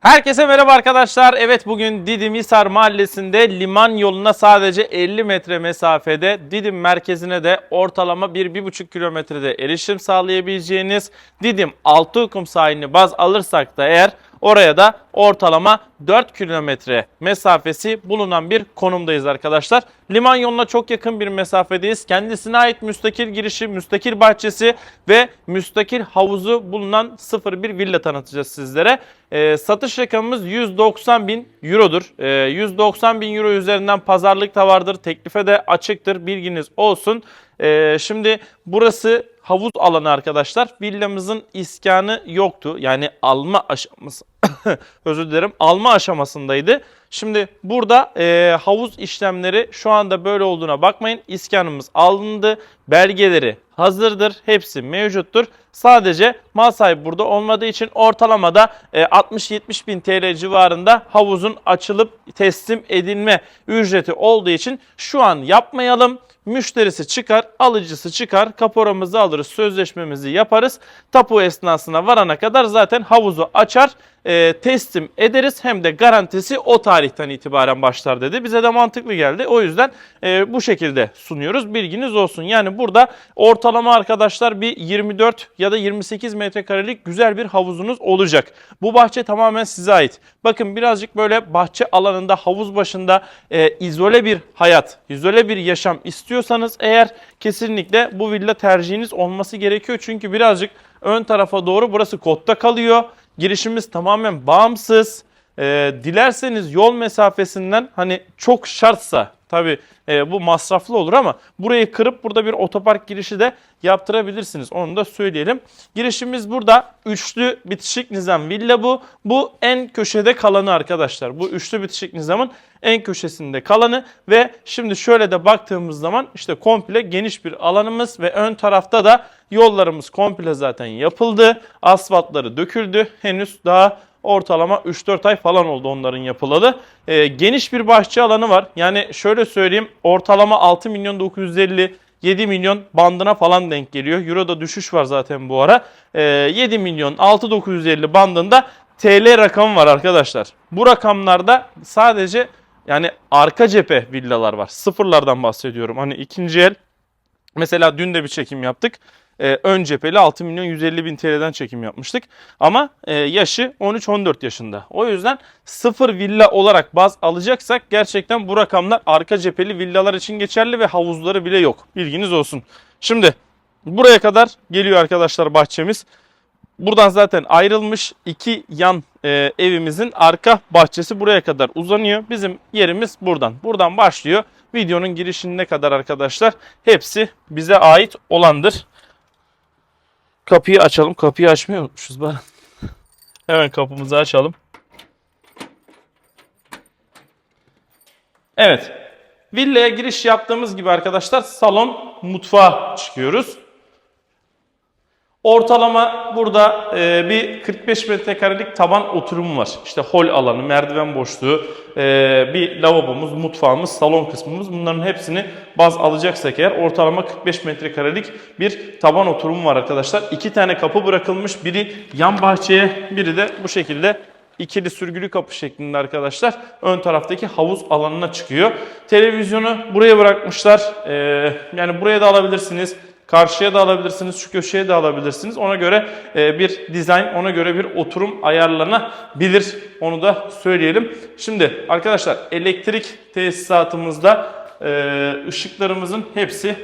Herkese merhaba arkadaşlar. Evet bugün Didim Hisar Mahallesi'nde liman yoluna sadece 50 metre mesafede Didim merkezine de ortalama 1-1,5 kilometrede erişim sağlayabileceğiniz Didim Altıokum sahilini baz alırsak da eğer oraya da ortalama 4 kilometre mesafesi bulunan bir konumdayız arkadaşlar. Liman yoluna çok yakın bir mesafedeyiz. Kendisine ait müstakil girişi, müstakil bahçesi ve müstakil havuzu bulunan 01 villa tanıtacağız sizlere. Ee, satış rakamımız 190 bin eurodur. Ee, 190 bin euro üzerinden pazarlık da vardır. Teklife de açıktır. Bilginiz olsun. Ee, şimdi burası havuz alanı arkadaşlar. Villamızın iskanı yoktu. Yani alma aşaması özür dilerim alma aşamasındaydı. Şimdi burada e, havuz işlemleri şu anda böyle olduğuna bakmayın. İskanımız alındı. Belgeleri hazırdır. Hepsi mevcuttur. Sadece mal sahibi burada olmadığı için ortalamada e, 60-70 bin TL civarında havuzun açılıp teslim edilme ücreti olduğu için şu an yapmayalım. Müşterisi çıkar, alıcısı çıkar, kaporamızı alırız, sözleşmemizi yaparız. Tapu esnasına varana kadar zaten havuzu açar, e, teslim ederiz. Hem de garantisi o tarihten itibaren başlar dedi. Bize de mantıklı geldi. O yüzden e, bu şekilde sunuyoruz. Bilginiz olsun. Yani burada ortalama arkadaşlar bir 24 ya da 28 metrekarelik güzel bir havuzunuz olacak. Bu bahçe tamamen size ait. Bakın birazcık böyle bahçe alanında, havuz başında e, izole bir hayat, izole bir yaşam istiyorsanız eğer kesinlikle bu villa tercihiniz olması gerekiyor. Çünkü birazcık ön tarafa doğru burası kotta kalıyor. Girişimiz tamamen bağımsız. Ee, dilerseniz yol mesafesinden hani çok şartsa tabi bu masraflı olur ama burayı kırıp burada bir otopark girişi de yaptırabilirsiniz. Onu da söyleyelim. Girişimiz burada üçlü bitişik nizam villa bu. Bu en köşede kalanı arkadaşlar. Bu üçlü bitişik nizamın en köşesinde kalanı ve şimdi şöyle de baktığımız zaman işte komple geniş bir alanımız ve ön tarafta da yollarımız komple zaten yapıldı. Asfaltları döküldü. Henüz daha ortalama 3-4 ay falan oldu onların yapılalı. Ee, geniş bir bahçe alanı var. Yani şöyle söyleyeyim ortalama 6 milyon 950 7 milyon bandına falan denk geliyor. Euro'da düşüş var zaten bu ara. Ee, 7 milyon 6950 bandında TL rakamı var arkadaşlar. Bu rakamlarda sadece yani arka cephe villalar var. Sıfırlardan bahsediyorum. Hani ikinci el mesela dün de bir çekim yaptık. Ee, ön cepheli 6 milyon 150 bin TL'den çekim yapmıştık. Ama e, yaşı 13-14 yaşında. O yüzden sıfır villa olarak baz alacaksak gerçekten bu rakamlar arka cepheli villalar için geçerli ve havuzları bile yok. Bilginiz olsun. Şimdi buraya kadar geliyor arkadaşlar bahçemiz. Buradan zaten ayrılmış iki yan e, evimizin arka bahçesi buraya kadar uzanıyor. Bizim yerimiz buradan. Buradan başlıyor. Videonun girişine kadar arkadaşlar hepsi bize ait olandır. Kapıyı açalım. Kapıyı açmayı unutmuşuz bari. Hemen kapımızı açalım. Evet. Villaya giriş yaptığımız gibi arkadaşlar salon mutfağa çıkıyoruz. Ortalama burada e, bir 45 metrekarelik taban oturum var. İşte hol alanı, merdiven boşluğu, e, bir lavabomuz, mutfağımız, salon kısmımız bunların hepsini baz alacaksak eğer ortalama 45 metrekarelik bir taban oturum var arkadaşlar. İki tane kapı bırakılmış. Biri yan bahçeye, biri de bu şekilde ikili sürgülü kapı şeklinde arkadaşlar ön taraftaki havuz alanına çıkıyor. Televizyonu buraya bırakmışlar. E, yani buraya da alabilirsiniz. Karşıya da alabilirsiniz, şu köşeye de alabilirsiniz. Ona göre e, bir dizayn, ona göre bir oturum ayarlanabilir. Onu da söyleyelim. Şimdi arkadaşlar elektrik tesisatımızda e, ışıklarımızın hepsi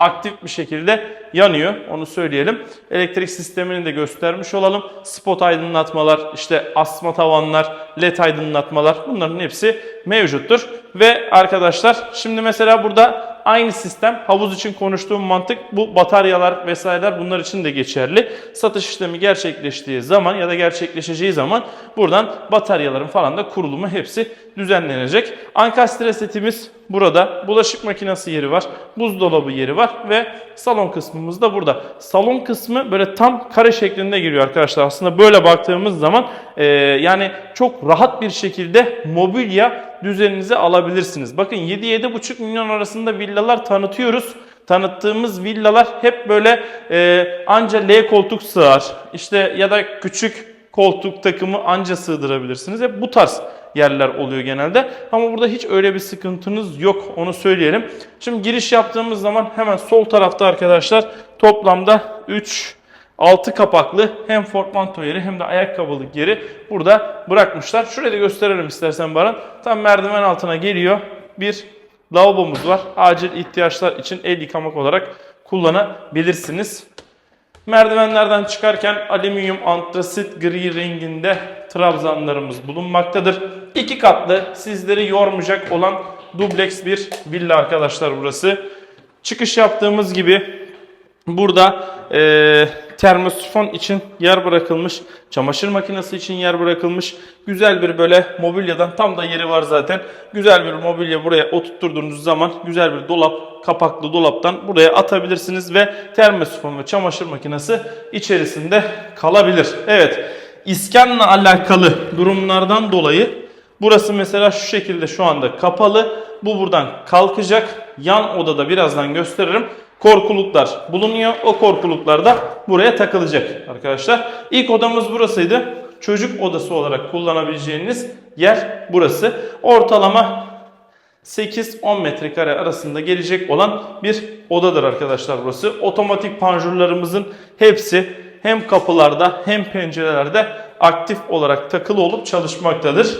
aktif bir şekilde yanıyor. Onu söyleyelim. Elektrik sistemini de göstermiş olalım. Spot aydınlatmalar, işte asma tavanlar, led aydınlatmalar bunların hepsi mevcuttur. Ve arkadaşlar şimdi mesela burada aynı sistem havuz için konuştuğum mantık bu bataryalar vesaireler bunlar için de geçerli. Satış işlemi gerçekleştiği zaman ya da gerçekleşeceği zaman buradan bataryaların falan da kurulumu hepsi düzenlenecek. Ankastre setimiz burada. Bulaşık makinesi yeri var. Buzdolabı yeri var ve salon kısmımız da burada. Salon kısmı böyle tam kare şeklinde giriyor arkadaşlar. Aslında böyle baktığımız zaman e, yani çok rahat bir şekilde mobilya düzeninize alabilirsiniz. Bakın 7-7,5 milyon arasında villalar tanıtıyoruz. Tanıttığımız villalar hep böyle e, anca L koltuk sığar. İşte ya da küçük koltuk takımı anca sığdırabilirsiniz. Hep bu tarz yerler oluyor genelde. Ama burada hiç öyle bir sıkıntınız yok onu söyleyelim. Şimdi giriş yaptığımız zaman hemen sol tarafta arkadaşlar toplamda 3 6 kapaklı hem portmanto yeri hem de ayakkabılık yeri burada bırakmışlar. Şurayı da gösterelim istersen Baran. Tam merdiven altına geliyor. Bir lavabomuz var. Acil ihtiyaçlar için el yıkamak olarak kullanabilirsiniz. Merdivenlerden çıkarken alüminyum antrasit gri renginde trabzanlarımız bulunmaktadır. İki katlı sizleri yormayacak olan dubleks bir villa arkadaşlar burası. Çıkış yaptığımız gibi burada eee termosifon için yer bırakılmış, çamaşır makinesi için yer bırakılmış. Güzel bir böyle mobilyadan tam da yeri var zaten. Güzel bir mobilya buraya oturtturduğunuz zaman güzel bir dolap, kapaklı dolaptan buraya atabilirsiniz ve termosifon ve çamaşır makinesi içerisinde kalabilir. Evet, iskanla alakalı durumlardan dolayı burası mesela şu şekilde şu anda kapalı. Bu buradan kalkacak. Yan odada birazdan gösteririm korkuluklar bulunuyor. O korkuluklar da buraya takılacak arkadaşlar. İlk odamız burasıydı. Çocuk odası olarak kullanabileceğiniz yer burası. Ortalama 8-10 metrekare arasında gelecek olan bir odadır arkadaşlar burası. Otomatik panjurlarımızın hepsi hem kapılarda hem pencerelerde aktif olarak takılı olup çalışmaktadır.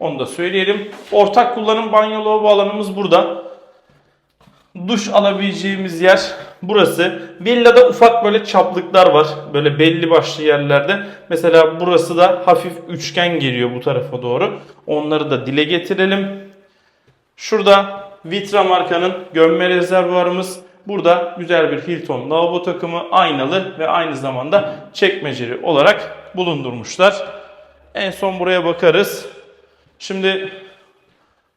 Onu da söyleyelim. Ortak kullanım banyo lavabo alanımız burada duş alabileceğimiz yer burası. Villada ufak böyle çaplıklar var. Böyle belli başlı yerlerde. Mesela burası da hafif üçgen geliyor bu tarafa doğru. Onları da dile getirelim. Şurada Vitra markanın gömme rezervuarımız. Burada güzel bir Hilton lavabo takımı aynalı ve aynı zamanda çekmeceli olarak bulundurmuşlar. En son buraya bakarız. Şimdi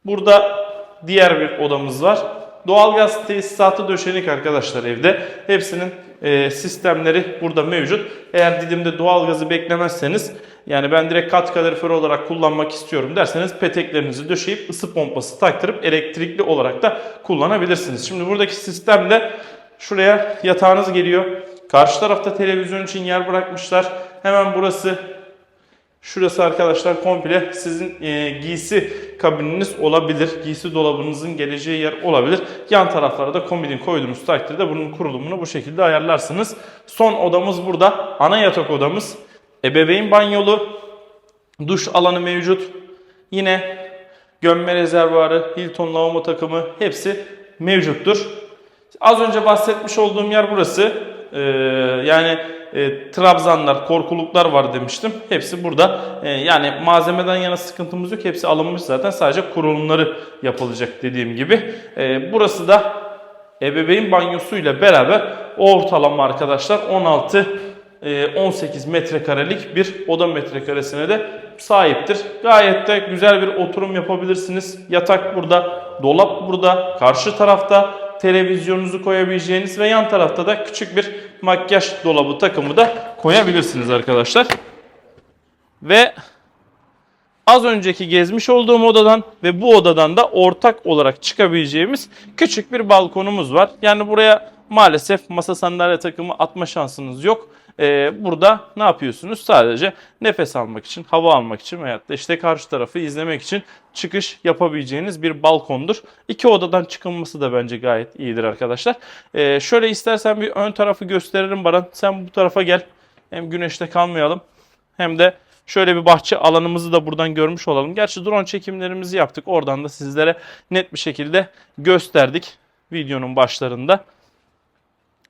burada diğer bir odamız var. Doğalgaz tesisatı döşenik arkadaşlar evde. Hepsinin e, sistemleri burada mevcut. Eğer Didim'de doğalgazı beklemezseniz yani ben direkt kat kalorifer olarak kullanmak istiyorum derseniz peteklerinizi döşeyip ısı pompası taktırıp elektrikli olarak da kullanabilirsiniz. Şimdi buradaki sistemde şuraya yatağınız geliyor. Karşı tarafta televizyon için yer bırakmışlar. Hemen burası Şurası arkadaşlar komple sizin e, giysi kabininiz olabilir. Giysi dolabınızın geleceği yer olabilir. Yan taraflara da komodin koyduğunuz takdirde bunun kurulumunu bu şekilde ayarlarsınız. Son odamız burada. Ana yatak odamız. Ebeveyn banyolu. Duş alanı mevcut. Yine gömme rezervuarı, Hilton lavabo takımı hepsi mevcuttur. Az önce bahsetmiş olduğum yer burası. Ee, yani e, trabzanlar, korkuluklar var demiştim. Hepsi burada. E, yani malzemeden yana sıkıntımız yok. Hepsi alınmış zaten. Sadece kurulumları yapılacak dediğim gibi. E, burası da ebeveyn banyosuyla beraber ortalama arkadaşlar 16 18 metrekarelik bir oda metrekaresine de sahiptir. Gayet de güzel bir oturum yapabilirsiniz. Yatak burada, dolap burada, karşı tarafta televizyonunuzu koyabileceğiniz ve yan tarafta da küçük bir makyaj dolabı takımı da koyabilirsiniz arkadaşlar. Ve az önceki gezmiş olduğum odadan ve bu odadan da ortak olarak çıkabileceğimiz küçük bir balkonumuz var. Yani buraya maalesef masa sandalye takımı atma şansınız yok. Ee, burada ne yapıyorsunuz? Sadece nefes almak için, hava almak için veyahut da işte karşı tarafı izlemek için çıkış yapabileceğiniz bir balkondur. İki odadan çıkılması da bence gayet iyidir arkadaşlar. Ee, şöyle istersen bir ön tarafı gösteririm Baran. Sen bu tarafa gel. Hem güneşte kalmayalım hem de Şöyle bir bahçe alanımızı da buradan görmüş olalım. Gerçi drone çekimlerimizi yaptık. Oradan da sizlere net bir şekilde gösterdik videonun başlarında.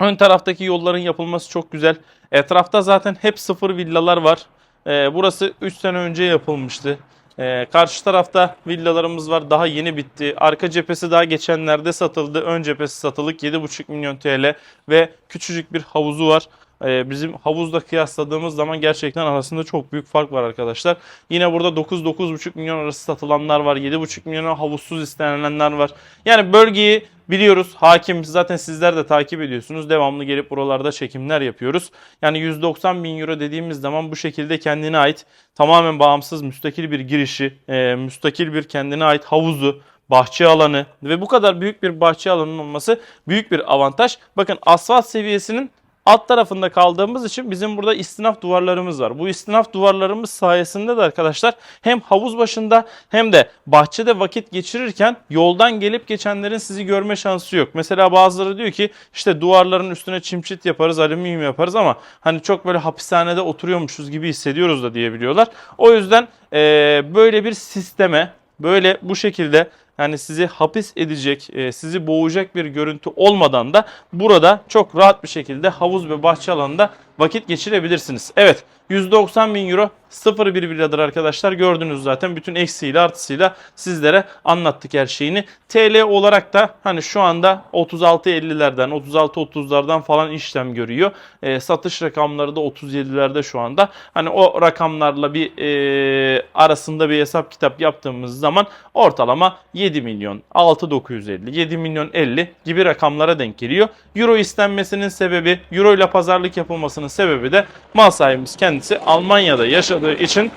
Ön taraftaki yolların yapılması çok güzel. Etrafta zaten hep sıfır villalar var. Ee, burası 3 sene önce yapılmıştı. Ee, karşı tarafta villalarımız var. Daha yeni bitti. Arka cephesi daha geçenlerde satıldı. Ön cephesi satılık 7,5 milyon TL ve küçücük bir havuzu var. Ee, bizim havuzla kıyasladığımız zaman gerçekten arasında çok büyük fark var arkadaşlar. Yine burada 9-9,5 milyon arası satılanlar var. 7,5 milyona havuzsuz istenenler var. Yani bölgeyi biliyoruz. Hakim zaten sizler de takip ediyorsunuz. Devamlı gelip buralarda çekimler yapıyoruz. Yani 190 bin euro dediğimiz zaman bu şekilde kendine ait tamamen bağımsız müstakil bir girişi, e, müstakil bir kendine ait havuzu, bahçe alanı ve bu kadar büyük bir bahçe alanının olması büyük bir avantaj. Bakın asfalt seviyesinin alt tarafında kaldığımız için bizim burada istinaf duvarlarımız var. Bu istinaf duvarlarımız sayesinde de arkadaşlar hem havuz başında hem de bahçede vakit geçirirken yoldan gelip geçenlerin sizi görme şansı yok. Mesela bazıları diyor ki işte duvarların üstüne çimçit yaparız, alüminyum yaparız ama hani çok böyle hapishanede oturuyormuşuz gibi hissediyoruz da diyebiliyorlar. O yüzden eee, böyle bir sisteme böyle bu şekilde yani sizi hapis edecek, e, sizi boğacak bir görüntü olmadan da burada çok rahat bir şekilde havuz ve bahçe alanında vakit geçirebilirsiniz. Evet 190 bin euro 0 bir villadır arkadaşlar. Gördünüz zaten bütün eksiğiyle artısıyla sizlere anlattık her şeyini. TL olarak da hani şu anda 36.50'lerden 36.30'lardan falan işlem görüyor. E, satış rakamları da 37'lerde şu anda. Hani o rakamlarla bir e, arasında bir hesap kitap yaptığımız zaman ortalama 7 milyon 6.950 7 milyon 50 gibi rakamlara denk geliyor. Euro istenmesinin sebebi Euro ile pazarlık yapılmasının sebebi de mal sahibimiz kendisi Almanya'da yaşadığı için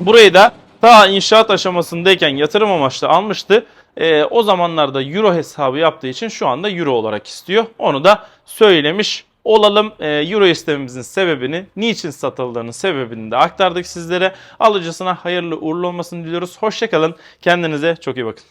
burayı da ta inşaat aşamasındayken yatırım amaçlı almıştı. Ee, o zamanlarda euro hesabı yaptığı için şu anda euro olarak istiyor. Onu da söylemiş olalım. Ee, euro istememizin sebebini, niçin satıldığının sebebini de aktardık sizlere. Alıcısına hayırlı uğurlu olmasını diliyoruz. Hoşçakalın. Kendinize çok iyi bakın.